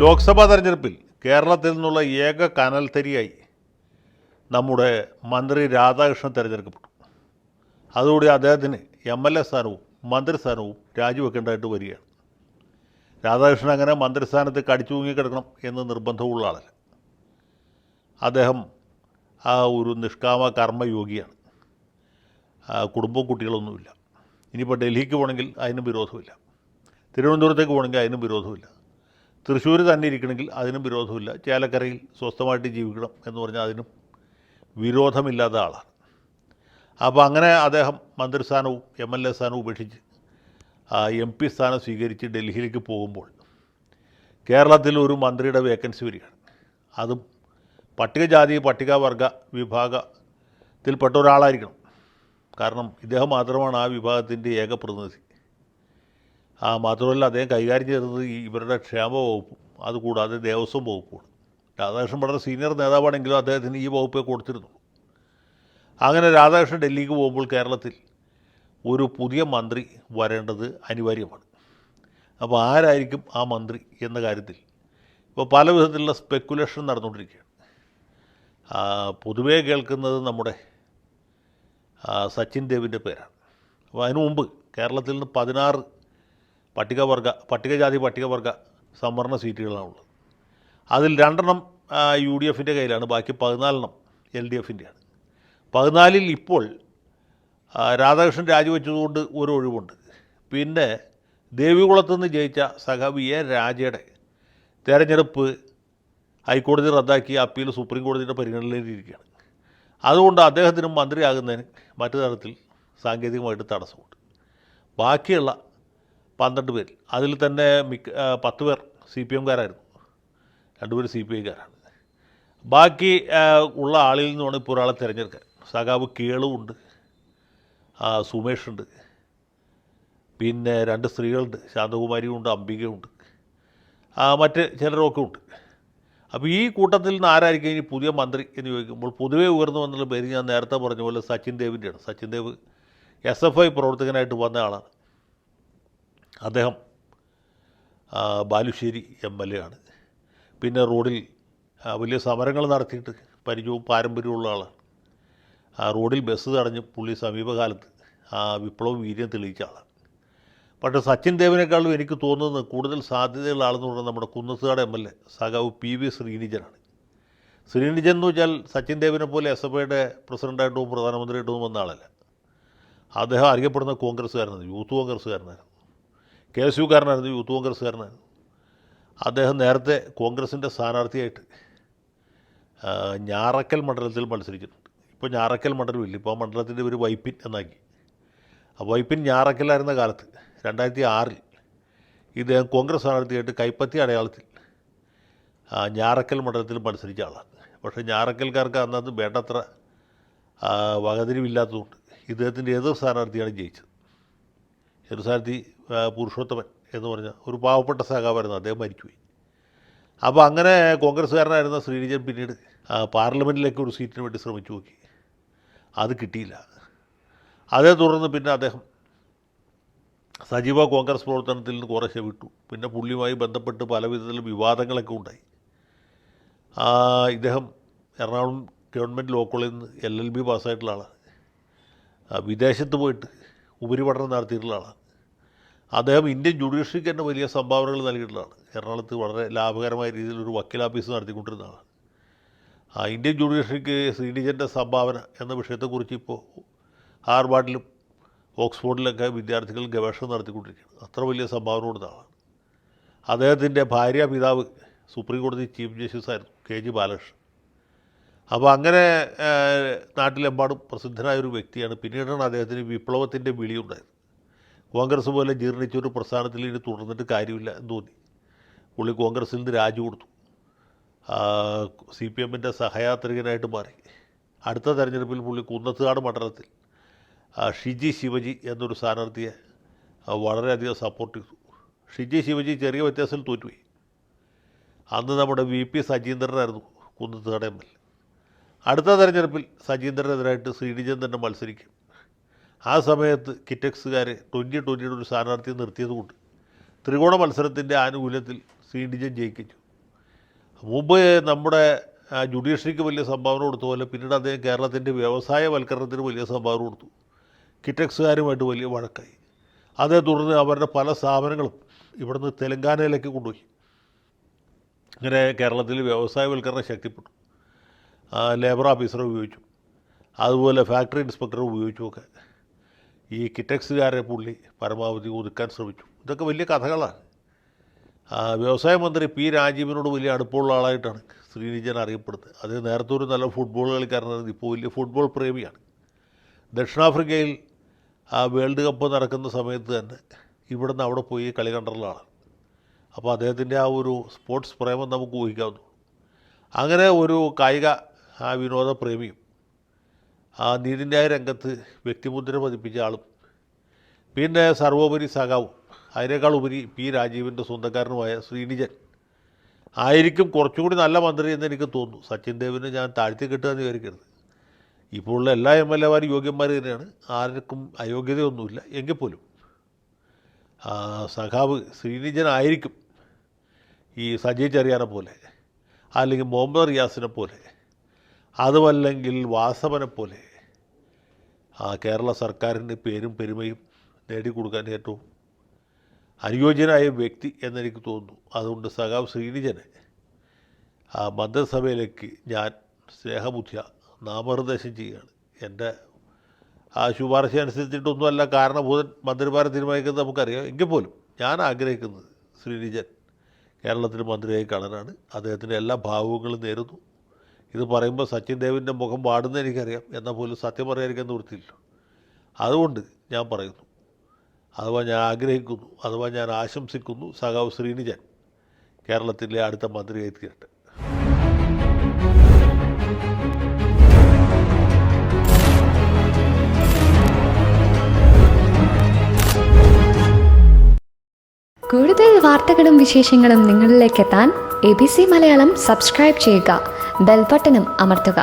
ലോക്സഭാ തെരഞ്ഞെടുപ്പിൽ കേരളത്തിൽ നിന്നുള്ള ഏക കനൽത്തരിയായി നമ്മുടെ മന്ത്രി രാധാകൃഷ്ണൻ തിരഞ്ഞെടുക്കപ്പെട്ടു. അതോടെ അദ്ദേഹത്തിന് എം എൽ എ സ്ഥാനവും മന്ത്രിസ്ഥാനവും രാജിവെക്കേണ്ടതായിട്ട് വരികയാണ്. രാധാകൃഷ്ണൻ അങ്ങനെ മന്ത്രിസ്ഥാനത്ത് കടിച്ചു തൂങ്ങിക്കിടക്കണം എന്ന് നിർബന്ധമുള്ള ആളല്ല. അദ്ദേഹം ആ ഒരു നിഷ്കാമ കർമ്മയോഗിയാണ്. കുടുംബവും കുട്ടികളൊന്നുമില്ല. ഇനിയിപ്പോൾ ഡൽഹിക്ക് പോകണമെങ്കിൽ അതിനും വിരോധമില്ല. തിരുവനന്തപുരത്തേക്ക് പോകണമെങ്കിൽ അതിനും വിരോധമില്ല. തൃശ്ശൂർ തന്നെ ഇരിക്കണമെങ്കിൽ അതിനും വിരോധമില്ല. ചേലക്കരയിൽ സ്വസ്ഥമായിട്ട് ജീവിക്കണം എന്ന് പറഞ്ഞാൽ അതിനും വിരോധമില്ലാത്ത ആളാണ്. അപ്പോൾ അങ്ങനെ അദ്ദേഹം മന്ത്രിസ്ഥാനവും എം എൽ എ സ്ഥാനവും ഉപേക്ഷിച്ച് എം പി സ്ഥാനം സ്വീകരിച്ച് ഡൽഹിയിലേക്ക് പോകുമ്പോൾ കേരളത്തിൽ ഒരു മന്ത്രിയുടെ വേക്കൻസി വരികയാണ്. അതും പട്ടികജാതി പട്ടികവർഗ വിഭാഗത്തിൽപ്പെട്ട ഒരാളായിരിക്കണം. കാരണം ഇദ്ദേഹം മാത്രമാണ് ആ വിഭാഗത്തിന്റെ ഏക പ്രതിനിധി. ആ മാത്രമല്ല അദ്ദേഹം കൈകാര്യം ചെയ്തത് ഇവരുടെ ക്ഷേമ വകുപ്പും അതുകൂടാതെ ദേവസ്വം വകുപ്പുമാണ്. രാധാകൃഷ്ണൻ വളരെ സീനിയർ നേതാവാണെങ്കിലും അദ്ദേഹത്തിന് ഈ വകുപ്പേ കൊടുത്തിരുന്നു അങ്ങനെ രാധാകൃഷ്ണൻ ഡൽഹിക്ക് പോകുമ്പോൾ കേരളത്തിൽ ഒരു പുതിയ മന്ത്രി വരേണ്ടത് അനിവാര്യമാണ്. അപ്പോൾ ആരായിരിക്കും ആ മന്ത്രി എന്ന കാര്യത്തിൽ ഇപ്പോൾ പല വിധത്തിലുള്ള സ്പെക്കുലേഷൻ നടന്നുകൊണ്ടിരിക്കുകയാണ്. പൊതുവേ കേൾക്കുന്നത് നമ്മുടെ സച്ചിൻ ദേവിന്റെ പേരാണ്. അപ്പോൾ അതിനു മുമ്പ് കേരളത്തിൽ നിന്ന് പതിനാറ് പട്ടികവർഗ പട്ടികജാതി പട്ടികവർഗ സംവരണ സീറ്റുകളാണുള്ളത് അതിൽ രണ്ടെണ്ണം യു ഡി എഫിന്റെ കയ്യിലാണ് ബാക്കി പതിനാലെണ്ണം എൽ ഡി എഫിന്റെയാണ് പതിനാലിൽ ഇപ്പോൾ രാധാകൃഷ്ണൻ രാജിവെച്ചതുകൊണ്ട് ഒരു ഒഴിവുണ്ട്. പിന്നെ ദേവികുളത്ത് നിന്ന് ജയിച്ച സഖാബി എ രാജയുടെ തെരഞ്ഞെടുപ്പ് ഹൈക്കോടതി റദ്ദാക്കി അപ്പീൽ സുപ്രീം കോടതിയുടെ പരിഗണനയിലിരിക്കുകയാണ്. അതുകൊണ്ട് അദ്ദേഹത്തിന് മന്ത്രിയാകുന്നതിന് മറ്റു തരത്തിൽ സാങ്കേതികമായിട്ട് തടസ്സമുണ്ട്. ബാക്കിയുള്ള പന്ത്രണ്ട് പേരിൽ. അതിൽ തന്നെ മിക്ക പത്ത് പേർ സി പി എംകാരായിരുന്നു രണ്ടുപേർ സി പി ഐക്കാരാണ് ബാക്കി ഉള്ള ആളിൽ നിന്നാണ് ഇപ്പോൾ ഒരാളെ തിരഞ്ഞെടുക്കാൻ. സഖാവ് കേളുവുണ്ട് സുമേഷുണ്ട്. പിന്നെ രണ്ട് സ്ത്രീകളുണ്ട്. ശാന്തകുമാരിയും ഉണ്ട് അംബികയുണ്ട് മറ്റ് ചിലരൊക്കെ ഉണ്ട്. അപ്പോൾ ഈ കൂട്ടത്തിൽ നിന്ന് ആരായിരിക്കും ഇനി പുതിയ മന്ത്രി എന്ന് ചോദിക്കുമ്പോൾ പൊതുവേ ഉയർന്നു വന്നുള്ള പേര് ഞാൻ നേരത്തെ പറഞ്ഞ പോലെ Sachin ദേവിന്റെയാണ്. Sachin Dev S F I പ്രവർത്തകനായിട്ട് വന്ന ആളാണ്. അദ്ദേഹം ബാലുശ്ശേരി എം എൽ എ ആണ്. പിന്നെ റോഡിൽ വലിയ സമരങ്ങൾ നടത്തിയിട്ട് പരിചയവും പാരമ്പര്യമുള്ള ആളാണ്. ആ റോഡിൽ ബസ് തടഞ്ഞ് പുള്ളി സമീപകാലത്ത് ആ വിപ്ലവം വീര്യം തെളിയിച്ച ആളാണ്. പക്ഷേ സച്ചിൻ ദേവിനേക്കാളും എനിക്ക് തോന്നുന്നത് കൂടുതൽ സാധ്യതയുള്ള ആളെന്ന് പറഞ്ഞാൽ നമ്മുടെ കുന്നത്തുകാട് എം എൽ എ സഖാവ് പി വി ശ്രീനിജനാണ്. ശ്രീനിജൻ എന്ന് വെച്ചാൽ സച്ചിൻ ദേവിനെ പോലെ എസ് എഫ് ഐയുടെ പ്രസിഡന്റായിട്ടും പ്രധാനമന്ത്രിയായിട്ടും വന്ന ആളല്ല. അദ്ദേഹം അറിയപ്പെടുന്ന കോൺഗ്രസ്സുകാരനാണ് യൂത്ത് കോൺഗ്രസ്സുകാരനായിരുന്നു കെ എസ് യുക്കാരനായിരുന്നു യൂത്ത് കോൺഗ്രസ്സുകാരനായിരുന്നു. അദ്ദേഹം നേരത്തെ കോൺഗ്രസിന്റെ സ്ഥാനാർത്ഥിയായിട്ട് ഞാറക്കൽ മണ്ഡലത്തിൽ മത്സരിച്ചിട്ടുണ്ട്. ഇപ്പോൾ ഞാറക്കൽ മണ്ഡലമില്ല ഇപ്പോൾ ആ മണ്ഡലത്തിന്റെ പേര് വൈപ്പിൻ എന്നാക്കി. ആ വൈപ്പിൻ ഞാറക്കലായിരുന്ന കാലത്ത് രണ്ടായിരത്തി ആറിൽ ഇദ്ദേഹം കോൺഗ്രസ് സ്ഥാനാർത്ഥിയായിട്ട് കൈപ്പത്തി അടയാളത്തിൽ ഞാറക്കൽ മണ്ഡലത്തിൽ മത്സരിച്ച ആളാണ്. പക്ഷേ ഞാറക്കൽക്കാർക്ക് അന്നത് വേണ്ടത്ര വകതിരിവില്ലാത്തതുകൊണ്ട് ഇദ്ദേഹത്തിന്റെ എതിർ സ്ഥാനാർത്ഥിയാണ് ജയിച്ചത്. എതിർ സ്ഥാനാർത്ഥി? പുരുഷോത്തമൻ എന്ന് പറഞ്ഞ ഒരു പാവപ്പെട്ട സഖാവായിരുന്നു. അദ്ദേഹം മരിച്ചുപോയി. അപ്പോൾ അങ്ങനെ കോൺഗ്രസ്സുകാരനായിരുന്ന ശ്രീനിജൻ പിന്നീട് പാർലമെന്റിലേക്ക് ഒരു സീറ്റിന് വേണ്ടി ശ്രമിച്ചു നോക്കി. അത് കിട്ടിയില്ല. അതേ തുടർന്ന് പിന്നെ അദ്ദേഹം സജീവ കോൺഗ്രസ് പ്രവർത്തനത്തിൽ നിന്ന് കുറേശ്ശെ വിട്ടു. പിന്നെ പുള്ളിയുമായി ബന്ധപ്പെട്ട് പല വിധത്തിലും വിവാദങ്ങളൊക്കെ ഉണ്ടായി. ഇദ്ദേഹം എറണാകുളം ഗവൺമെന്റ് ലോ കോളേജിൽ നിന്ന് എൽ എൽ ബി പാസ്സായിട്ടുള്ള ആളാണ്. വിദേശത്ത് പോയിട്ട് ഉപരിപഠനം നടത്തിയിട്ടുള്ള ആളാണ്. അദ്ദേഹം ഇന്ത്യൻ ജുഡീഷ്യറിക്ക് തന്നെ വലിയ സംഭാവനകൾ നൽകിയിട്ടുള്ളതാണ്. എറണാകുളത്ത് വളരെ ലാഭകരമായ രീതിയിൽ ഒരു വക്കീൽ ഓഫീസ് നടത്തിക്കൊണ്ടിരുന്ന ആളാണ് ആ ഇന്ത്യൻ ജുഡീഷ്യറിക്ക് ശ്രീനിജന്റെ സംഭാവന എന്ന വിഷയത്തെക്കുറിച്ച് ഇപ്പോൾ ഹാർവാർഡിലും ഓക്സ്ഫോർഡിലൊക്കെ വിദ്യാർത്ഥികൾ ഗവേഷണം നടത്തിക്കൊണ്ടിരിക്കുകയാണ്. അത്ര വലിയ സംഭാവന കൊടുത്താണ് അദ്ദേഹത്തിന്റെ ഭാര്യ പിതാവ് സുപ്രീം കോടതി ചീഫ് ജസ്റ്റിസ് ആയിരുന്നു കെ ജി ബാലകൃഷ്ണൻ. അപ്പോൾ അങ്ങനെ നാട്ടിലെമ്പാടും പ്രസിദ്ധനായ ഒരു വ്യക്തിയാണ്. പിന്നീടാണ് അദ്ദേഹത്തിന് വിപ്ലവത്തിന്റെ വിളിയുണ്ടായത്. കോൺഗ്രസ് പോലെ ജീർണിച്ചൊരു പ്രസ്ഥാനത്തിൽ ഇനി തുടർന്നിട്ട് കാര്യമില്ല എന്ന് തോന്നി. പുള്ളി കോൺഗ്രസിൽ നിന്ന് രാജി കൊടുത്തു. സി പി എമ്മിന്റെ സഹയാത്രികനായിട്ട് മാറി. അടുത്ത തെരഞ്ഞെടുപ്പിൽ പുള്ളി കുന്നത്തുകാട് മണ്ഡലത്തിൽ ഷിജി ശിവജി എന്നൊരു സ്ഥാനാർത്ഥിയെ വളരെയധികം സപ്പോർട്ട് ചെയ്തു. ഷിജി ശിവജി ചെറിയ വ്യത്യാസത്തിൽ തോറ്റുപോയി. അന്ന് നമ്മുടെ വി പി സജീന്ദ്രനായിരുന്നു കുന്നത്തുകാട് എം എൽ അടുത്ത തെരഞ്ഞെടുപ്പിൽ സജീന്ദ്രനെതിരായിട്ട് ശ്രീനിജൻ തന്നെ മത്സരിക്കും. ആ സമയത്ത് കിറ്റക്സുകാരെ ട്വന്റി ട്വന്റിയുടെ ഒരു സ്ഥാനാർത്ഥിയെ നിർത്തിയതുകൊണ്ട് ത്രികോണ മത്സരത്തിന്റെ ആനുകൂല്യത്തിൽ സി ഡിജൻ ജയിക്കിച്ചു മുമ്പ് നമ്മുടെ ജുഡീഷ്യറിക്ക് വലിയ സംഭാവന കൊടുത്ത പോലെ പിന്നീട് അദ്ദേഹം കേരളത്തിന്റെ വ്യവസായവൽക്കരണത്തിന് വലിയ സംഭാവന കൊടുത്തു. കിറ്റക്സുകാരുമായിട്ട് വലിയ വഴക്കായി. അതേ തുടർന്ന് അവരുടെ പല സ്ഥാപനങ്ങളും ഇവിടുന്ന് തെലങ്കാനയിലേക്ക് കൊണ്ടുപോയി. ഇങ്ങനെ കേരളത്തിൽ വ്യവസായവൽക്കരണം ശക്തിപ്പെട്ടു. ലേബർ ഓഫീസറെ ഉപയോഗിച്ചു. അതുപോലെ ഫാക്ടറി ഇൻസ്പെക്ടറെ ഉപയോഗിച്ചുമൊക്കെ. ഈ കിറ്റക്സുകാരെ പുള്ളി പരമാവധി ഒതുക്കാൻ ശ്രമിച്ചു. ഇതൊക്കെ വലിയ കഥകളാണ്. വ്യവസായ മന്ത്രി പി രാജീവിനോട് വലിയ അടുപ്പമുള്ള ആളായിട്ടാണ് ശ്രീനിജൻ അറിയപ്പെടുന്നത്. അത് നേരത്തെ ഒരു നല്ല ഫുട്ബോൾ കളിക്കാരനായിരുന്നു. ഇപ്പോൾ വലിയ ഫുട്ബോൾ പ്രേമിയാണ്. ദക്ഷിണാഫ്രിക്കയിൽ ആ വേൾഡ് കപ്പ് നടക്കുന്ന സമയത്ത് തന്നെ ഇവിടുന്ന് അവിടെ പോയി കളി കണ്ടുള്ള ആളാണ്. അപ്പോൾ അദ്ദേഹത്തിന്റെ ആ ഒരു സ്പോർട്സ് പ്രേമം നമുക്ക് ഊഹിക്കാവുന്നു അങ്ങനെ ഒരു കായിക ആ വിനോദ പ്രേമിയും ആ നീതിന്യായ രംഗത്ത് വ്യക്തിമുദ്ര പതിപ്പിച്ച ആളും പിന്നെ സർവോപരി സഖാവും അതിനേക്കാൾ ഉപരി പി രാജീവിന്റെ സ്വന്തക്കാരനുമായ ശ്രീനിജൻ. ആയിരിക്കും കുറച്ചുകൂടി നല്ല മന്ത്രി എന്ന് എനിക്ക് തോന്നുന്നു. സച്ചിൻ ദേവിനെ ഞാൻ താഴ്ത്തി കിട്ടുക എന്ന് വിചാരിക്കരുത്. ഇപ്പോൾ ഉള്ള എല്ലാ എം എൽ എമാരും യോഗ്യന്മാർ തന്നെയാണ്. ആർക്കും അയോഗ്യതയൊന്നുമില്ല. എങ്കിൽ പോലും സഖാവ് ശ്രീനിജൻ ആയിരിക്കും ഈ സജി ചെറിയാനെ പോലെ അല്ലെങ്കിൽ മുഹമ്മദ് റിയാസിനെ പോലെ അതുമല്ലെങ്കിൽ വാസവനെ പോലെ ആ കേരള സർക്കാരിന്റെ പേരും പെരുമയും നേടിക്കൊടുക്കാൻ ഏറ്റവും അനുയോജ്യനായ വ്യക്തി എന്നെനിക്ക് തോന്നുന്നു. അതുകൊണ്ട് സഖാവ് ശ്രീനിജനെ ആ മന്ത്രിസഭയിലേക്ക് ഞാൻ സ്നേഹബുദ്ധിയ നാമനിർദ്ദേശം ചെയ്യുകയാണ്. എന്റെ ആ ശുപാർശ അനുസരിച്ചിട്ടൊന്നുമല്ല കാരണഭൂതൻ മന്ത്രിമാരെ തീരുമാനിക്കുന്നത് നമുക്കറിയാം. എങ്കിൽ പോലും ഞാൻ ആഗ്രഹിക്കുന്നത് ശ്രീനിജൻ കേരളത്തിൽ മന്ത്രിയായി കാണാനാണ്. അദ്ദേഹത്തിന്റെ എല്ലാ ഭാവങ്ങളും നേരുന്നു. ഇത് പറയുമ്പോൾ സച്ചിൻ ദേവിന്റെ മുഖം പാടുന്ന എനിക്കറിയാം. എന്നാൽ പോലും സത്യം പറയാതിരിക്കാൻ നിവൃത്തിയില്ല അതുകൊണ്ട് ഞാൻ പറയുന്നു. അഥവാ ഞാൻ ആഗ്രഹിക്കുന്നു. അഥവാ ഞാൻ ആശംസിക്കുന്നു. സഖാവ് ശ്രീനിജൻ കേരളത്തിലെ അടുത്ത മന്ത്രിയായി തീരട്ടെ. കൂടുതൽ വാർത്തകളും വിശേഷങ്ങളും നിങ്ങളിലേക്ക് എത്താൻ A B C Malayalam subscribe ചെയ്യുക. ബെൽബട്ടനും അമർത്തുക